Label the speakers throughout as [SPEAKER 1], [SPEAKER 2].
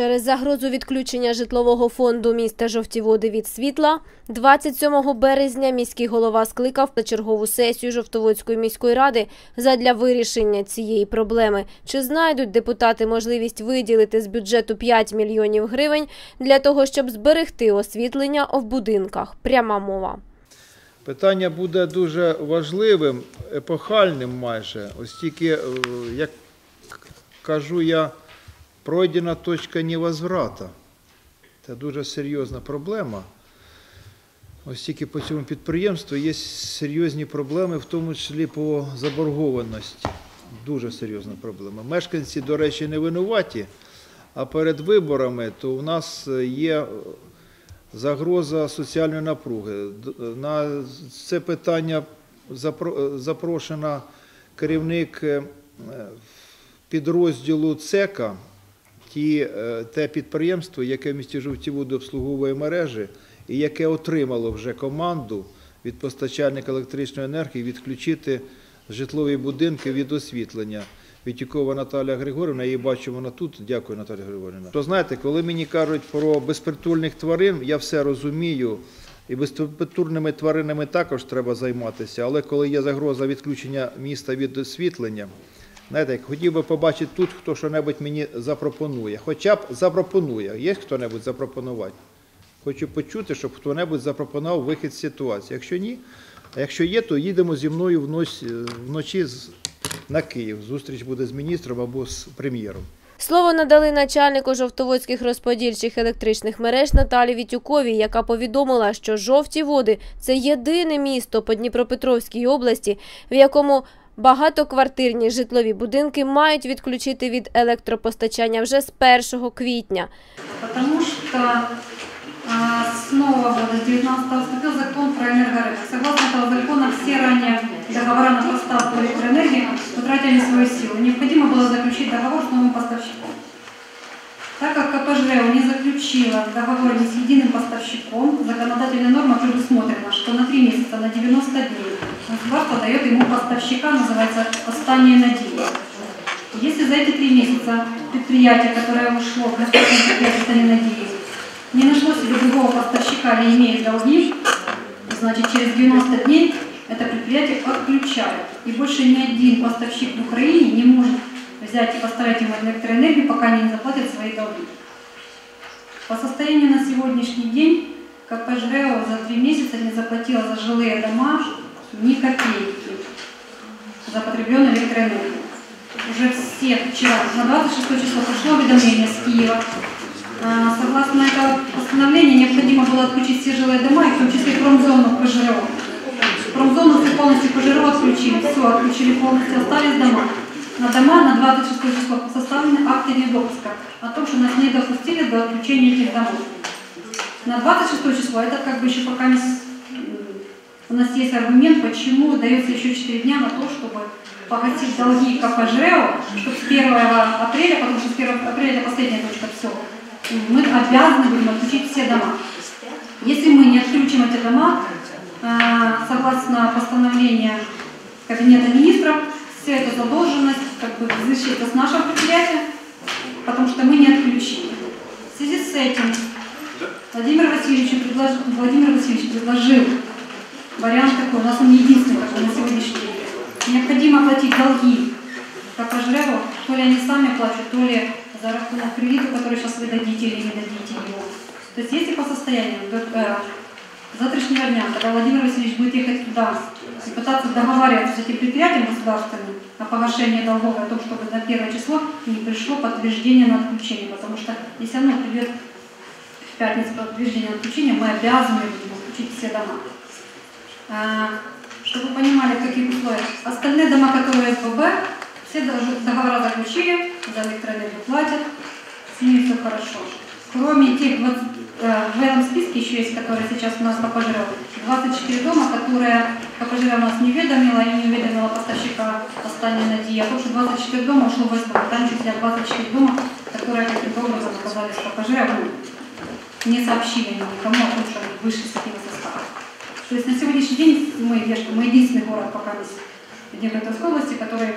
[SPEAKER 1] Через загрозу відключення житлового фонду міста Жовтіводи від світла 27 березня міський голова скликав на чергову сесію Жовтоводської міської ради задля вирішення цієї проблеми. Чи знайдуть депутати можливість виділити з бюджету 5 мільйонів гривень для того, щоб зберегти освітлення в будинках? Пряма мова.
[SPEAKER 2] Питання буде дуже важливим, епохальним майже. Ось тільки, е, як кажу я, пройдена точка невозврата. Це дуже серйозна проблема. Ось тільки по цьому підприємству є серйозні проблеми, в тому числі по заборгованості. Дуже серйозна проблема. Мешканці, до речі, не винуваті, а перед виборами то у нас є загроза соціальної напруги. На це питання запрошена керівник е, підрозділу ЦЕКа, ті, е, те підприємство, яке в місті Жовтівуди обслуговує мережі і яке отримало вже команду від постачальника електричної енергії відключити житлові будинки від освітлення. Вітюкова Наталя Григорівна, її бачу, вона тут. Дякую, Наталя Григорівна. То знаєте, коли мені кажуть про безпритульних тварин, я все розумію. І безпритульними тваринами також треба займатися. Але коли є загроза відключення міста від освітлення, знаєте, як хотів би побачити тут, хто що-небудь мені запропонує. Хоча б запропонує. Є хто-небудь запропонувати? Хочу почути, щоб хто-небудь запропонував вихід з ситуації. Якщо ні, а якщо є, то їдемо зі мною вночі, вночі на Київ. Зустріч буде з міністром або з прем'єром.
[SPEAKER 1] Слово надали начальнику жовтоводських розподільчих електричних мереж Наталі Вітюковій, яка повідомила, що жовті води це єдине місто по Дніпропетровській області, в якому багатоквартирні житлові будинки мають відключити від електропостачання вже з 1 квітня.
[SPEAKER 3] Потому что а, с нового года, с 19 вступил закон про энергорынок. Согласно этого закона, все ранее договора на поставку электроэнергии утратили свою силу. Необходимо было заключить договор с новым поставщиком. Так как КПЖ не заключила договор ни с единым поставщиком, законодательная норма предусмотрена, что на 3 месяца, на 90 дней государство дает ему поставщика, называется «Остание надея». Если за эти три месяца предприятие, которое ушло в «Остание надеи», не нашло себе другого поставщика или имеет долги, значит через 90 дней это предприятие отключают. И больше ни один поставщик в Украине не может взять и поставить ему электроэнергию, пока они не заплатят свои долги. По состоянию на сегодняшний день КП ЖРЭО за три месяца не заплатила за жилые дома ни копейки за потребленную электроэнергию. Уже все вчера, на 26 число пришло уведомление с Киева. А, Согласно этого постановления необходимо было отключить все жилые дома, и в том числе промзону ПЖРО. Промзону все полностью ПЖРО отключили, все, отключили полностью, остались дома. На дома на 26 число составлены акты недопуска о том, что нас не допустили до отключения этих домов. На 26 число это как бы еще пока не м, у нас есть аргумент, почему дается еще 4 дня на то, чтобы погасить долги КПЖРЭО, чтобы с 1 апреля, потому что с 1 апреля это последняя точка все, мы обязаны будем отключить все дома. Если мы не отключим эти дома, а, согласно постановлению Кабинета министров, вся эта задолженность как бы взыщется с нашего предприятия, потому что мы не отключили. В связи с этим Владимир Васильевич, предлож... Владимир Васильевич предложил вариант такой, у нас он единственный такой на сегодняшний день. Необходимо оплатить долги КПЖРЭВу, то ли они сами платят, то ли за рахунок кредита, который сейчас вы дадите или не дадите его. То есть если по состоянию завтрашнего дня, когда Владимир Васильевич будет ехать туда и пытаться договариваться с этим предприятием государственным о погашении долгов, о том, чтобы на первое число не пришло подтверждение на отключение, потому что если оно придет в пятницу подтверждение отключения, мы обязаны будем отключить все дома. А, Чтобы вы понимали, в каких условиях. Остальные дома, которые СББ, все договора заключили, за электроэнергию платят, с ними все хорошо. Кроме тех, 20, э, в этом списке еще есть, которые сейчас у нас КПЖР, 24 дома, которые КПЖР у нас не уведомила и не уведомила поставщика остания надеи, о том, что 24 дома ушло в СББ, там числя 24 дома, которые каким-то образом оказались в КПЖР, ну, не сообщили никому о том, что они вышли с такими составами. То есть на сегодняшний день мы, Вешка, мы единственный город пока в Днепропетровской области, который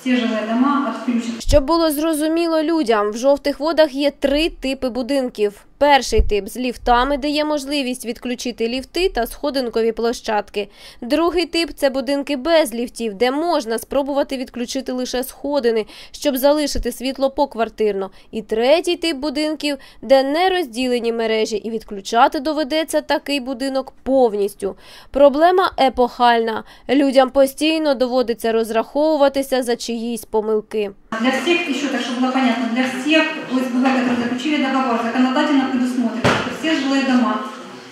[SPEAKER 3] все жилые дома отключат.
[SPEAKER 1] Щоб було зрозуміло людям, в жовтих водах є три типи будинків. Перший тип з ліфтами, де є можливість відключити ліфти та сходинкові площадки. Другий тип це будинки без ліфтів, де можна спробувати відключити лише сходини, щоб залишити світло поквартирно. І третій тип будинків, де не розділені мережі, і відключати доведеться такий будинок повністю. Проблема епохальна. Людям постійно доводиться розраховуватися за чиїсь помилки.
[SPEAKER 3] Для всех, еще так, чтобы было понятно, для всех ОСББ, которые заключили договор, законодательно предусмотрено, что все жилые дома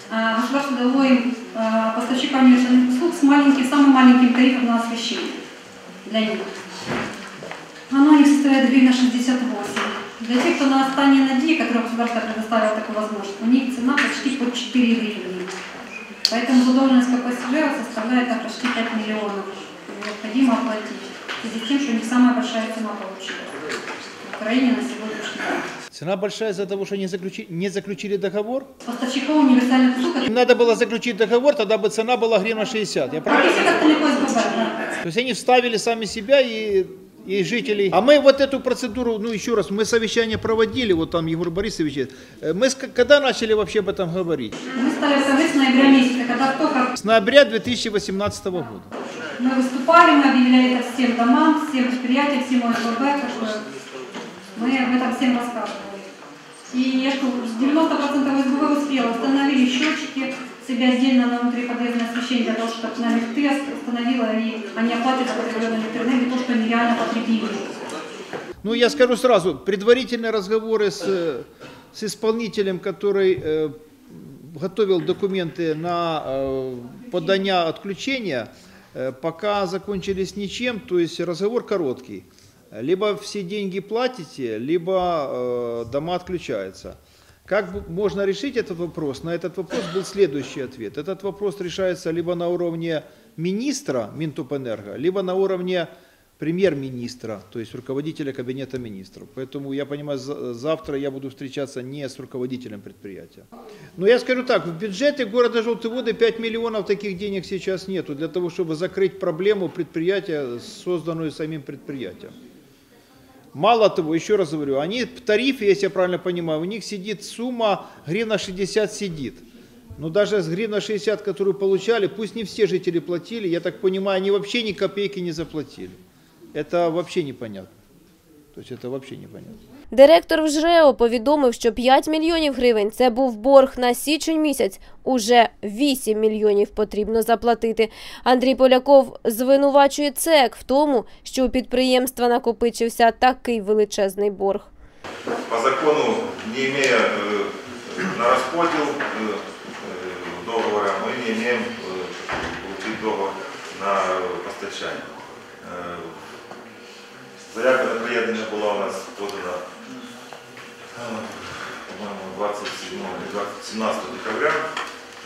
[SPEAKER 3] а, государство дало им а, поставщикам универсальных услуг с маленьким, самым маленьким тарифом на освещение для них. Оно них составляет гривна 68. Для тех, кто на останней надеи, которым государство предоставило такую возможность, у них цена почти под 4 гривны. Поэтому задолженность пассажиров составляет так, почти 5 миллионов. Необходимо оплатить. В связи с тем, что у них самая большая цена получилась в Украине на сегодняшний день.
[SPEAKER 2] Цена большая из-за того, что не, заключи- не заключили договор.
[SPEAKER 3] Поставщиков универсальных услуг
[SPEAKER 2] надо было заключить договор, тогда бы цена была гривна 60. Я прав? То есть они вставили сами себя и, и жителей. А мы вот эту процедуру, ну еще раз, мы совещание проводили, вот там Егор Борисович, э, мы когда начали вообще об этом говорить?
[SPEAKER 3] Мы стали говорить с ноября месяца, когда только
[SPEAKER 2] С ноября 2018 года.
[SPEAKER 3] мы выступали, мы объявляли это всем домам, всем предприятиям, всем бы мы об этом всем рассказывали. И я говорю, 90% ОСББ успело, установили счетчики, себе отдельно на внутриподъездное освещение для того, чтобы на лифты установила, и они оплатят потребленную электроэнергию то, что они реально потребили.
[SPEAKER 2] Ну, я скажу сразу, предварительные разговоры с, э, с исполнителем, который э, готовил документы на э, подание отключения, э, пока закончились ничем, то есть разговор короткий. Либо все деньги платите, либо э, дома отключаются. Как можно решить этот вопрос? На этот вопрос был следующий ответ. Этот вопрос решается либо на уровне министра Минтопэнерго, либо на уровне премьер-министра, то есть руководителя кабинета министров. Поэтому я понимаю, за- завтра я буду встречаться не с руководителем предприятия. Но я скажу так, в бюджете города Желтые Воды 5 миллионов таких денег сейчас нету для того, чтобы закрыть проблему предприятия, созданную самим предприятием. Мало того, еще раз говорю, они в тарифе, если я правильно понимаю, у них сидит сумма гривна 60 сидит. Но даже с гривна 60, которую получали, пусть не все жители платили, я так понимаю, они вообще ни копейки не заплатили. Это вообще непонятно. То есть это вообще непонятно.
[SPEAKER 1] Директор в ЖРЕО повідомив, що 5 мільйонів гривень це був борг на січень місяць. Уже 8 мільйонів потрібно заплатити. Андрій Поляков звинувачує ЦЕК в тому, що у підприємства накопичився такий величезний борг.
[SPEAKER 4] по закону, не имея э, на расподел э, э, договора, мы не имеем э, получить договор на постачание. Э, Заявка на приедение была у нас подана, э, по-моему, 27 или 20 17 декабря.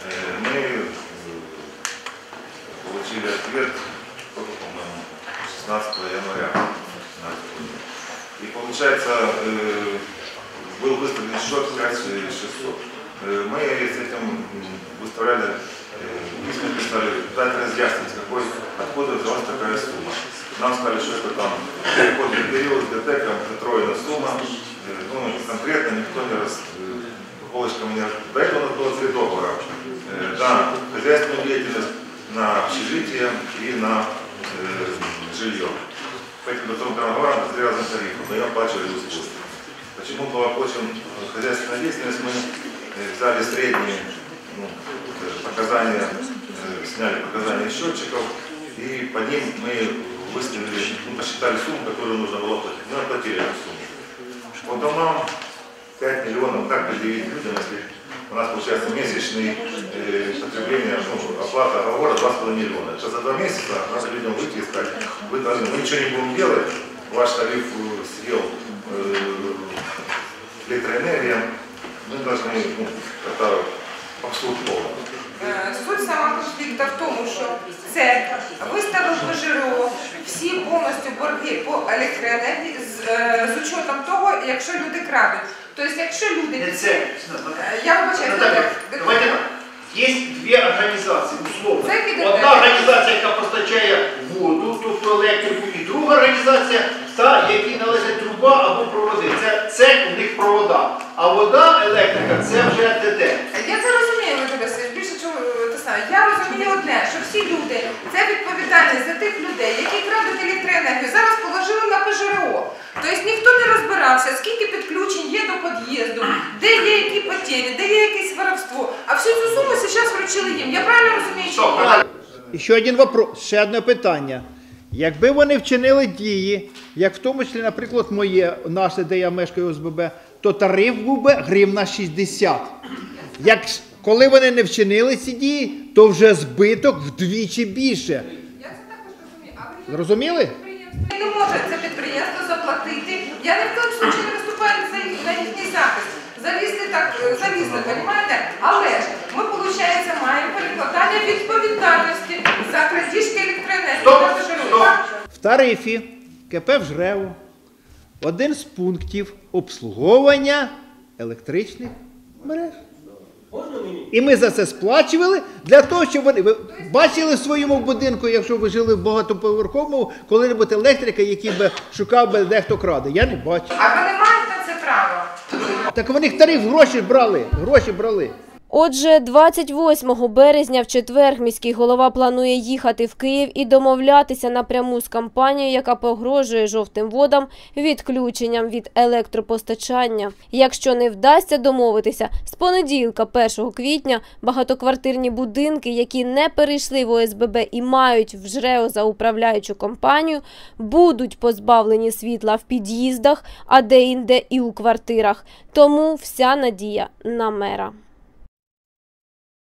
[SPEAKER 4] Э, Мы э, получили ответ, по-моему, 16 января. 17 года. И получается, э, был выставлен счет 5600. Э, Мы с этим выставляли, письма писали, дать разъяснить, какой, откуда взялась такая сумма. Нам сказали, что это там переходный период, ДТЭК, утроена сумма. Ну, конкретно никто не раз, полочками не раз- До этого у нас было три договора. На хозяйственную деятельность, на общежитие и на э, жилье. По этим договорам договорам три разных тарифа, но я оплачивали услуги. Почему был оплачен хозяйственная деятельность, мы э, взяли средние ну, э, показания, э, сняли показания счетчиков, и по ним мы выставили, ну, посчитали сумму, которую нужно было платить. Мы оплатили эту сумму. По домам 5 миллионов, как предъявить людям, если у нас получается месячный э, потребление, ну, оплата договора 2,5 миллиона. Сейчас за два месяца надо людям выйти и сказать, вы должны, мы ничего не будем делать, ваш тариф э, съел э, электроэнергия, мы должны ну, это обслуг полный.
[SPEAKER 5] Е, Суть сама конфлікту в тому, що це виставив по всі повністю борги по електроенергії з, е, з учетом того, якщо люди крадуть. Тобто, якщо люди
[SPEAKER 6] Не це.
[SPEAKER 5] Е, я вибачаю,
[SPEAKER 6] Наталя, давайте так. Є дві організації, условно.
[SPEAKER 5] Це піде-
[SPEAKER 6] Одна організація, яка постачає воду, тобто електрику, і друга організація, та, якій належить труба або проводи. Це, це у них провода. А вода, електрика це вже ТТ.
[SPEAKER 5] Я це розумію, Володимир Васильович, більше чого те саме. Я розумію одне, що всі люди, це відповідальність за тих людей, які крадуть електроенергію, зараз положили на ПЖРО. Тобто ніхто не розбирався, скільки підключень є до під'їзду, де є які потері, де є якесь воровство. А всю цю суму зараз вручили їм. Я правильно розумію, ні?
[SPEAKER 2] І ще один вопрос, ще одне питання. Якби вони вчинили дії, як в тому числі, наприклад, моє, наше, де я мешкаю ОСББ, то тариф був би гривна 60. Як, коли вони не вчинили ці дії, то вже збиток вдвічі більше.
[SPEAKER 5] Я це також розумію. Але я
[SPEAKER 2] Зрозуміли?
[SPEAKER 5] підприємство не може це підприємство заплатити. Я ні в коєму случаю не виступаю за їх- на їхній захист. Залізли так, е, залізли, розумієте? Але ж ми, виходить, маємо перекладання відповідальності за крадіжки електроенергії.
[SPEAKER 6] Стоп, стоп.
[SPEAKER 2] В тарифі КП «Вжреву» один з пунктів обслуговування електричних мереж. І ми за це сплачували для того, щоб вони ви бачили в своєму будинку, якщо ви жили в багатоповерховому, коли-небудь електрика, який би шукав би дехто краде. Я не бачу.
[SPEAKER 5] А ви не маєте на це право?
[SPEAKER 2] Так вони тариф гроші брали. Гроші брали.
[SPEAKER 1] Отже, 28 березня в четвер міський голова планує їхати в Київ і домовлятися напряму з компанією, яка погрожує жовтим водам відключенням від електропостачання. Якщо не вдасться домовитися, з понеділка, 1 квітня, багатоквартирні будинки, які не перейшли в ОСББ і мають в ЖРЕО за управляючу компанію, будуть позбавлені світла в під'їздах, а де-інде і у квартирах. Тому вся надія на мера.